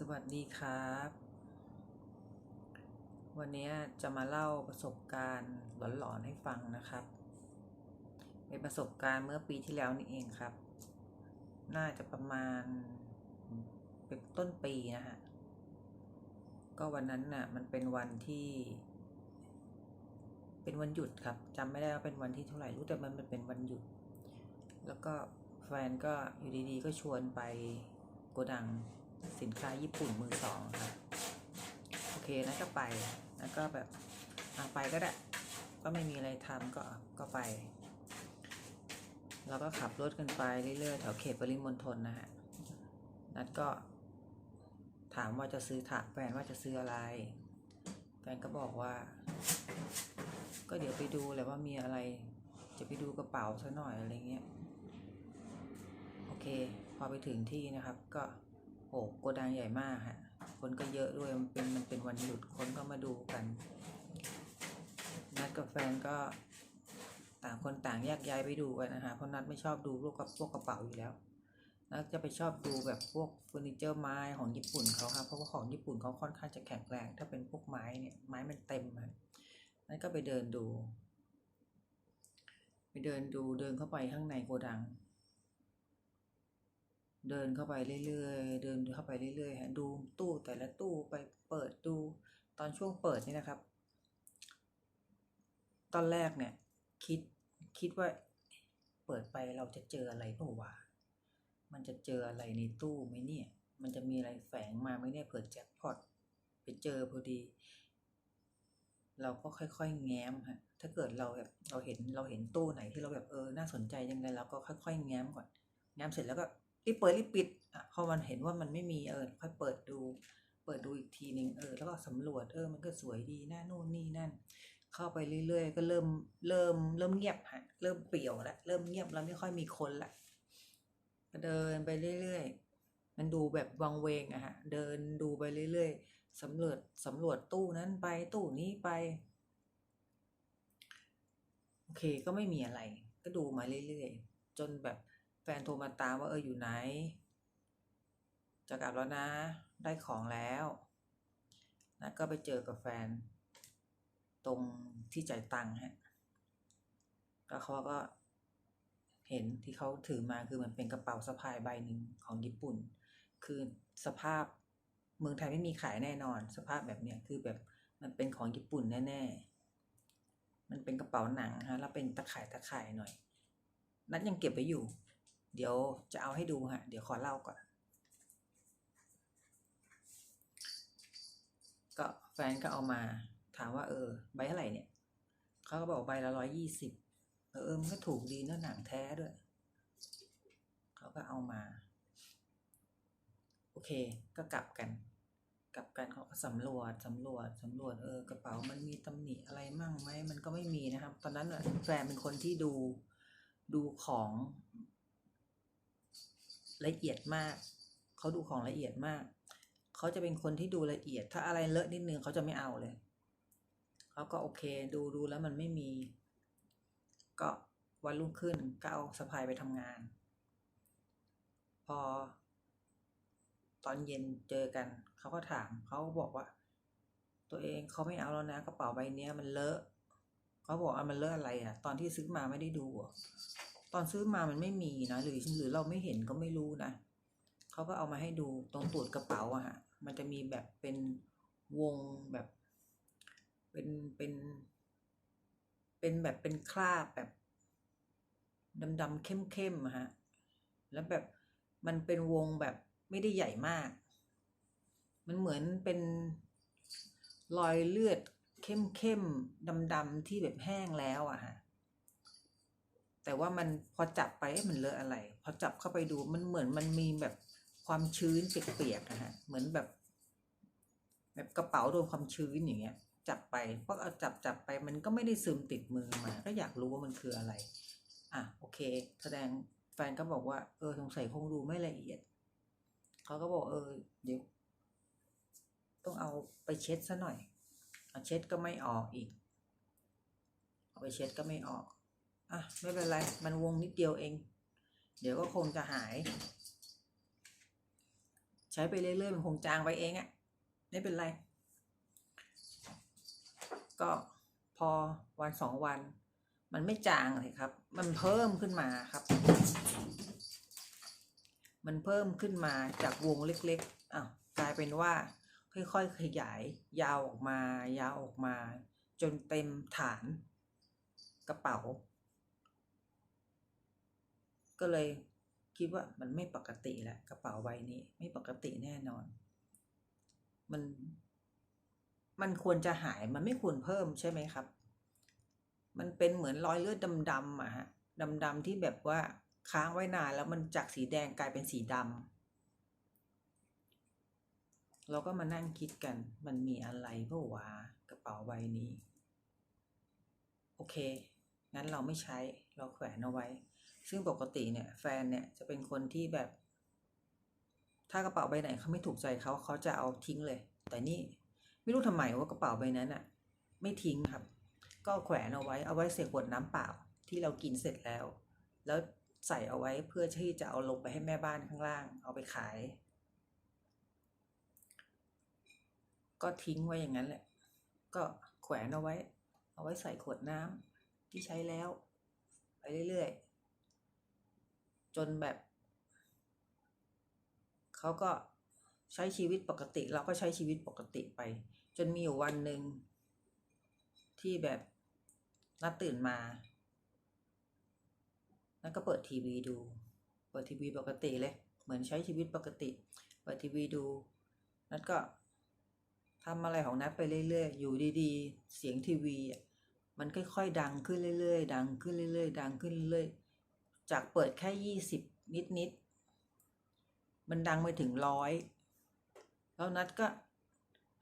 สวัสดีครับ วันนี้จะมาเล่าประสบการณ์หลอนๆให้ฟังนะครับเป็นประสบการณ์เมื่อปีที่แล้วนี่เองครับ น่าจะประมาณเป็นต้นปีนะฮะ ก็วันนั้นน่ะมันเป็นวันที่ เป็นวันหยุดครับจำไม่ได้ว่าเป็นวันที่เท่าไหร่รู้แต่มันเป็นวันหยุด แล้วก็แฟนก็อยู่ดีๆ ก็ชวนไปโกดัง สินค้าญี่ปุ่นมือสองครับโอเคนะก็ไปแล้วก็แบบอะไปก็ได้ ก็ไม่มีอะไรทำก็ก็ไป เราก็ขับรถกันไปเรื่อยๆแถวเขตปริมณฑลนะฮะนัดก็ถามว่าจะซื้อถามแฟนว่าจะซื้ออะไรแฟนก็บอกว่า ก็เดี๋ยวไปดูแหละว่ามีอะไร จะไปดูกระเป๋าซะหน่อยอะไรเงี้ย โอเค พอไปถึงที่นะครับก็ โอ้โกดังใหญ่มากฮะ คนก็เยอะด้วย มันเป็นมันเป็นวันหยุด คนก็มาดูกัน นัดกับแฟนก็ต่างคนต่างแยกย้ายไปดูกันนะฮะเพราะนัดไม่ชอบดูพวกกับพวกกระเป๋าอยู่แล้ว นัดจะไปชอบดูแบบพวกเฟอร์นิเจอร์ไม้ของญี่ปุ่นเขาครับเพราะว่าของญี่ปุ่นเขาค่อนข้างจะแข็งแรง ถ้าเป็นพวกไม้เนี่ยไม้มันเต็มอะนัดก็ไปเดินดู ไปเดินดูเดินเข้าไปข้างในโกดัง เดินเข้าไปเรื่อยๆ เดินเข้าไปเรื่อยๆฮะดูตู้แต่ละตู้ไปเปิดดูตอนช่วงเปิดนี่นะครับ ตอนแรกเนี่ย คิดคิดว่า เปิดไปเราจะเจออะไรเปล่าวะมันจะเจออะไรในตู้ไหมเนี่ย มันจะมีอะไรแฝงมาไหมเนี่ยเผื่อแจ็คพอตไปเจอพอดี เราก็ค่อยๆ แง้มฮะถ้าเกิดเราแบบเราเห็นเราเห็นตู้ไหนที่เราแบบเออน่าสนใจยังไงเราก็ค่อย ๆ แง้มก่อนแง้มเสร็จแล้วก็ รีบเปิดรีบปิดอะพอมันเห็นว่ามันไม่มีเออค่อยเปิดดู เปิดดูอีกทีหนึ่งเออแล้วก็สำรวจเออมันก็สวยดีน่านู่นนี่นั่น เข้าไปเรื่อยๆ ก็เริ่มเริ่มเริ่มเงียบฮะเริ่มเปี่ยวแล้วเริ่มเงียบแล้วไม่ค่อยมีคนละก็เดินไปเรื่อยๆ มันดูแบบวังเวงอะฮะเดินดูไปเรื่อยๆสำรวจสำรวจตู้นั้นไปตู้นี้ไปโอเคก็ไม่มีอะไร ก็ดูมาเรื่อยๆ จนแบบ แฟนโทรมาตามว่าเอออยู่ไหน จะกลับแล้วนะ ได้ของแล้วนะก็ไปเจอกับแฟน ตรงที่จ่ายตังค์ฮะแล้วเขาก็เห็นที่เขาถือมาคือมันเป็นกระเป๋าสะพายใบหนึ่งของญี่ปุ่น คือสภาพเมืองไทยไม่มีขายแน่นอน สภาพแบบเนี้ยคือแบบมันเป็นของญี่ปุ่นแน่ ๆ มันเป็นกระเป๋าหนังฮะแล้วเป็นตะข่ายตะข่ายหน่อย นัดยังเก็บไว้อยู่ เดี๋ยวจะเอาให้ดูฮะ เดี๋ยวขอเล่าก่อน ก็แฟนก็เอามา ถามว่าเออ ใบเท่าไหร่เนี่ย เขาก็บอกใบละร้อยยี่สิบเออเออมันก็ถูกดีเนอะหนังแท้ด้วย เขาก็เอามา โอเค ก็กลับกัน กลับกันเขาก็สำรวจสำรวจสำรวจ เออ กระเป๋ามันมีตำหนิอะไรมั่งไหม มันก็ไม่มีนะครับ ตอนนั้นแฟนเป็นคนที่ดูดูของ ละเอียดมาก เขาดูของละเอียดมาก เขาจะเป็นคนที่ดูละเอียด ถ้าอะไรเลอะนิดนึงเขาจะไม่เอาเลย เขาก็โอเค ดูดูแล้วมันไม่มี ก็วันรุ่งขึ้นก็เอาสะพายไปทำงาน พอ ตอนเย็นเจอกัน เขาก็ถาม เขาบอกว่า ตัวเองเขาไม่เอาแล้วนะกระเป๋าใบนี้มันเลอะ เขาบอกว่ามันเลอะอะไรอะ ตอนที่ซื้อมาไม่ได้ดูอะ ตอนซื้อมามันไม่มีนะหรือหรือเราไม่เห็นก็ไม่รู้นะเขาก็เอามาให้ดูตรงตูดกระเป๋าอะฮะมันจะมีแบบเป็นวงแบบ เป็นเป็น เป็นแบบเป็นคราบแบบดำๆเข้มๆอะฮะแล้วแบบมันเป็นวงแบบไม่ได้ใหญ่มาก มันเหมือนเป็นรอยเลือดเข้มๆดำๆที่แบบแห้งแล้วอะฮะ แต่ว่ามันพอจับไปมันเลอะอะไร พอจับเข้าไปดูมันเหมือนมันมีแบบความชื้นเปียกๆนะฮะเหมือนแบบ แบบกระเป๋าโดนความชื้นอย่างเงี้ย จับไปเพราะเอาจับจับไปมันก็ไม่ได้ซึมติดมือมา ก็อยากรู้ว่ามันคืออะไร อะโอเค แสดงแฟนก็บอกว่าเออสงสัยคงดูไม่ละเอียดเขาก็บอกเออเดี๋ยวต้องเอาไปเช็ดซะหน่อยเอาเช็ดก็ไม่ออกอีก เอาไปเช็ดก็ไม่ออก อะ ไม่เป็นไร มันวงนิดเดียวเอง เดี๋ยวก็คงจะหาย ใช้ไปเรื่อยๆ มันคงจางไปเองอะ่ะ ไม่เป็นไร ก็พอวันสองวัน มันไม่จางเลยครับ มันเพิ่มขึ้นมาครับ มันเพิ่มขึ้นมาจากวงเล็กๆอ้าวกลายเป็นว่า ค่อยๆ ขยาย ยาวออกมา ยาวออกมา จนเต็มฐานกระเป๋า ก็เลยคิดว่ามันไม่ปกติแล้วกระเป๋าใบนี้ ไม่ปกติแน่นอน มัน มันควรจะหายมันไม่ควรเพิ่มใช่ไหมครับ มันเป็นเหมือนรอยเลือดดำๆอะฮะดำๆที่แบบว่าค้างไว้นานแล้วมันจากสีแดงกลายเป็นสีดำเราก็มานั่งคิดกัน มันมีอะไรเพื่อวากระเป๋าใบนี้ โอเค งั้นเราไม่ใช้เราแขวนเอาไว้ ซึ่งปกติเนี่ยแฟนเนี่ยจะเป็นคนที่แบบ ถ้ากระเป๋าใบไหนเขาไม่ถูกใจเขาเขาจะเอาทิ้งเลย แต่นี่ไม่รู้ทำไมว่ากระเป๋าใบนั้นอะไม่ทิ้งครับ ก็แขวนเอาไว้เอาไว้ใส่ขวดน้ำเปล่าที่เรากินเสร็จแล้ว แล้วใส่เอาไว้เพื่อที่จะเอาลงไปให้แม่บ้านข้างล่าง เอาไปขาย ก็ทิ้งไว้อย่างนั้นแหละ ก็แขวนเอาไว้ เอาไว้ใส่ขวดน้ำที่ใช้แล้ว ไปเรื่อยๆ จนแบบ เขาก็ใช้ชีวิตปกติ เราก็ใช้ชีวิตปกติไป จนมีอยู่วันหนึ่งที่แบบนัดตื่นมานัดก็เปิดทีวีดู เปิดทีวีปกติเลย เหมือนใช้ชีวิตปกติ เปิดทีวีดู นัดก็ทำอะไรของนัดไปเรื่อยๆ อยู่ดีๆ เสียงทีวีมันค่อยๆ ดังขึ้นเรื่อยๆ ดังขึ้นเรื่อยๆ ดังขึ้นเรื่อยๆ จากเปิดแค่ยี่สิบนิดๆมันดังไปถึงร้อยแล้วนัดก็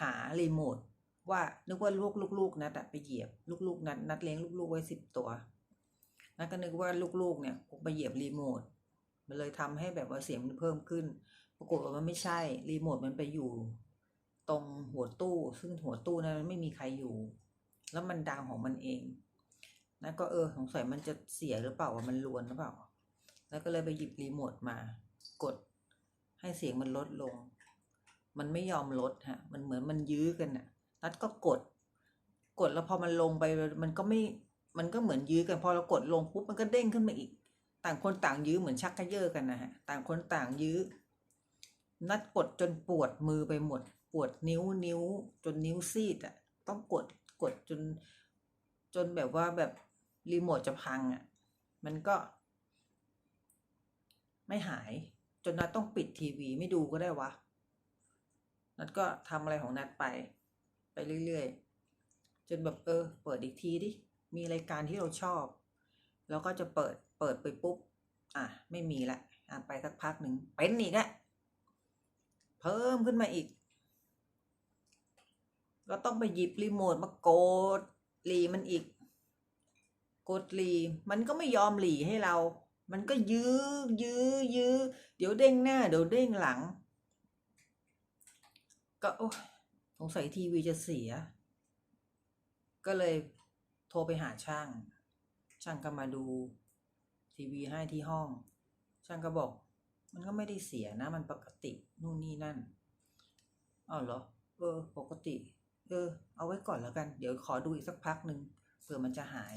หารีโมทว่านึกว่าลูกลูกๆนัดอะไปเหยียบลูกๆนัดนัดเลี้ยงลูกๆไว้สิบตัวนัดก็นึกว่าลูกๆเนี่ยคงไปเหยียบรีโมทมันเลยทำให้แบบว่าเสียงมันเพิ่มขึ้น ปรากฏว่ามันไม่ใช่รีโมทมันไปอยู่ ตรงหัวตู้ ซึ่งหัวตู้นั้นไม่มีใครอยู่ แล้วมันดังของมันเอง นัดก็เออสงสัยมันจะเสียหรือเปล่าว่ามันรวนหรือเปล่า แล้วก็เลยไปหยิบรีโมทมา กดให้เสียงมันลดลง มันไม่ยอมลดฮะ มันเหมือนมันยื้อกันน่ะ นัดก็กด กดแล้วพอมันลงไปมันก็ไม่ มันก็เหมือนยื้อกันพอเรากดลงปุ๊บมันก็เด้งขึ้นมาอีก ต่างคนต่างยื้อเหมือนชักกระเยาะกันนะฮะ ต่างคนต่างยื้อ นัดกดจนปวดมือไปหมด ปวดนิ้วนิ้ว จนนิ้วซีดอะ ต้องกดกดจนจนแบบว่าแบบ รีโมทจะพังอะ มันก็ ไม่หาย จนนัดต้องปิดทีวีไม่ดูก็ได้วะ นัดก็ทำอะไรของนัดไป ไปเรื่อยๆ จนแบบเออ เปิดอีกทีดิ มีรายการที่เราชอบ แล้วก็จะเปิด เปิดไปปุ๊บ อะ ไม่มีละ อะไปสักพักหนึ่งเป็นอีกอะเพิ่มขึ้นมาอีก ก็ต้องไปหยิบรีโมทมากดหลีมันอีก กดหลีมันก็ไม่ยอมหลีให้เรา มันก็ยื้อยื้อยื้อเดี๋ยวเด้งหน้า เดี๋ยวเด้งหลัง ก็โอ้สงสัยทีวีจะเสีย ก็เลยโทรไปหาช่าง ช่างก็มาดูทีวีให้ที่ห้อง ช่างก็บอก มันก็ไม่ได้เสียนะ มันปกตินู่นนี่นั่นอ้าวเหรอ เออ ปกติ เออ เอาไว้ก่อนแล้วกัน เดี๋ยวขอดูอีกสักพักหนึ่งเผื่อมันจะหาย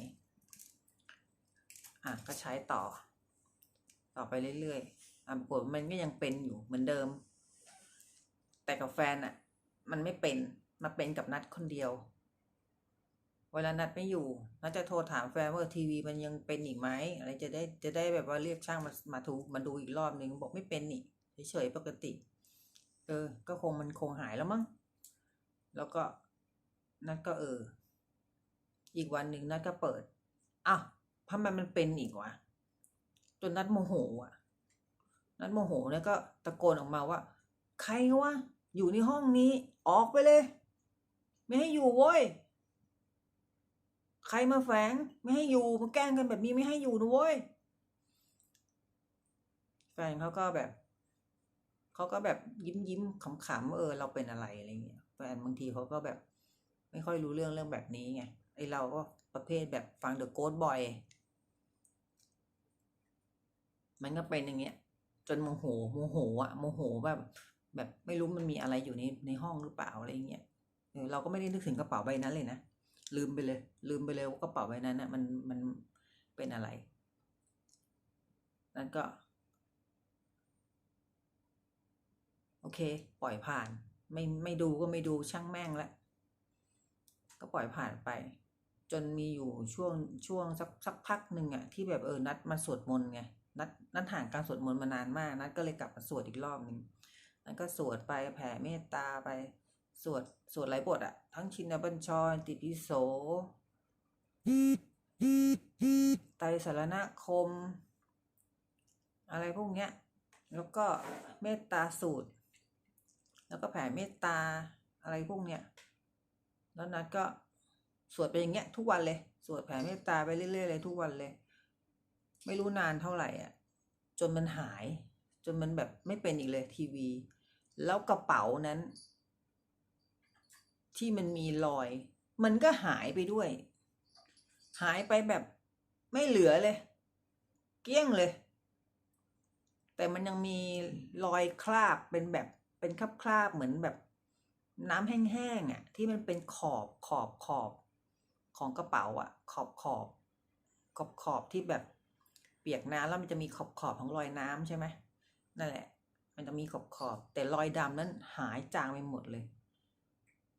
อะก็ใช้ต่อ ต่อไปเรื่อยๆอะปรากฏมันก็ยังเป็นอยู่เหมือนเดิม แต่กับแฟนอะ มันไม่เป็นมาเป็นกับนัดคนเดียว เวลานัดไม่อยู่นัดจะโทรถามแฟนว่าทีวีมันยังเป็นอีกไหมอะไรจะได้จะได้แบบว่าเรียกช่างมามาทูมาดูอีกรอบหนึ่งบอกไม่เป็นนี่เฉยๆปกติ เออ ก็คงมันคงหายแล้วมั้งแล้วก็นัดก็เออ อีกวันหนึ่งนัดก็เปิดอ้าว ทำไมมันเป็นอีกวะจนนัดโมโหอะ นัดโมโหแล้วก็ตะโกนออกมาว่า ใครวะอยู่ในห้องนี้ ออกไปเลย ไม่ให้อยู่โว้ยใครมาแฝงไม่ให้อยู่มาแกล้งกันแบบนี้ไม่ให้อยู่นะเว้ยแฟนเขาก็แบบเขาก็แบบยิ้มยิ้มขำๆว่าเออ เราเป็นอะไรอะไรเงี้ยแฟนบางทีเขาก็แบบ ไม่ค่อยรู้เรื่องเรื่องแบบนี้ไงไอเราก็ประเภทแบบฟังเดอะโกดบ่อย มันก็เป็นอย่างเงี้ย จนโมโหโมโหอะโมโหแบบแบบไม่รู้มันมีอะไรอยู่ในในห้องหรือเปล่าอะไรเงี้ยเราก็ไม่ได้นึกถึงกระเป๋าใบนั้นเลยนะลืมไปเลย ลืมไปเลยว่ากระเป๋าใบนั้นนะมันมันเป็นอะไรนั่นก็ โอเค ปล่อยผ่าน ไม่ไม่ดูก็ไม่ดูช่างแม่งละก็ปล่อยผ่านไป จนมีอยู่ช่วงช่วงสักสักพักหนึ่งอะที่แบบเออนัดมาสวดมนต์ไง นัดนัดห่างการสวดมนต์มานานมาก นัดก็เลยกลับมาสวดอีกรอบหนึ่งนัดก็สวดไปแผ่เมตตาไป สวดสวดหลายบทอะทั้งชินบัญชร ติปิโสไตรสารณคม อะไรพวกเนี้ย แล้วก็เมตตาสูตร แล้วก็แผ่เมตตาอะไรพวกเนี้ย แล้วนัดก็สวดไปอย่างเงี้ยทุกวันเลย สวดแผ่เมตตาไปเรื่อยๆเลยทุกวันเลย ไม่รู้นานเท่าไหร่อะ จนมันหาย จนมันแบบไม่เป็นอีกเลยทีวี แล้วกระเป๋านั้น ที่มันมีรอย มันก็หายไปด้วย หายไปแบบไม่เหลือเลย เกลี้ยงเลย แต่มันยังมีรอยคราบเป็นแบบเป็นคราบคราบๆเหมือนแบบน้ำแห้งๆอะ ที่มันเป็นขอบขอบขอบของกระเป๋าอะ ขอบขอบขอบขอบที่แบบ ปียกน้ำแล้วมันจะมีขอบขอบของรอยน้ำใช่ไหมนั่นแหละ มันจะมีขอบขอบ แต่รอยดำนั้นหายจางไปหมดเลย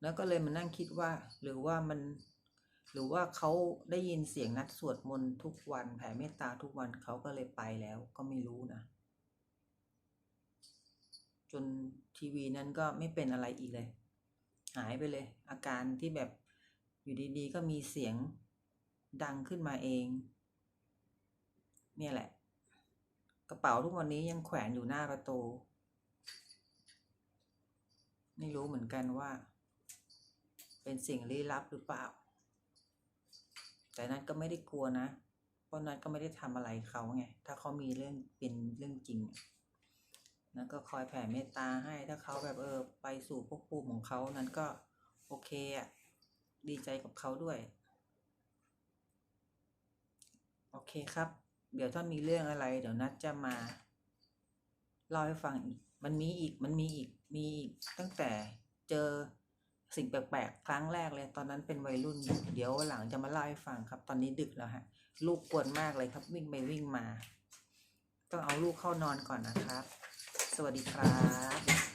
แล้วก็เลยมานั่งคิดว่า หรือว่ามัน หรือว่าเขาได้ยินเสียงนัดสวดมนต์ทุกวันแผ่เมตตาทุกวันเขาก็เลยไปแล้วก็ไม่รู้นะ จนทีวีนั้นก็ไม่เป็นอะไรอีกเลย หายไปเลย อาการที่แบบอยู่ดีๆก็มีเสียงดังขึ้นมาเอง เนี่ยแหละ กระเป๋าทุกวันนี้ยังแขวนอยู่หน้าประตู ไม่รู้เหมือนกันว่า เป็นสิ่งลี้ลับหรือเปล่า แต่นัทก็ไม่ได้กลัวนะ เพราะนัทก็ไม่ได้ทำอะไรเขาไง ถ้าเขามีเรื่องเป็นเรื่องจริงนัทก็คอยแผ่เมตตาให้ ถ้าเขาแบบเออไปสู่ภพภูมิของเขานั้นก็โอเคอะ ดีใจกับเขาด้วย โอเคครับ เดี๋ยวถ้ามีเรื่องอะไร เดี๋ยวนัดจะมาเล่าให้ฟังอีก มันมีอีก มันมีอีก มีอีก ตั้งแต่เจอสิ่งแปลกๆ ครั้งแรกเลย ตอนนั้นเป็นวัยรุ่น เดี๋ยวหลังจะมาเล่าให้ฟังครับ ตอนนี้ดึกแล้วฮะ ลูกกวนมากเลยครับ วิ่งไปวิ่งมา ต้องเอาลูกเข้านอนก่อนนะครับ สวัสดีครับ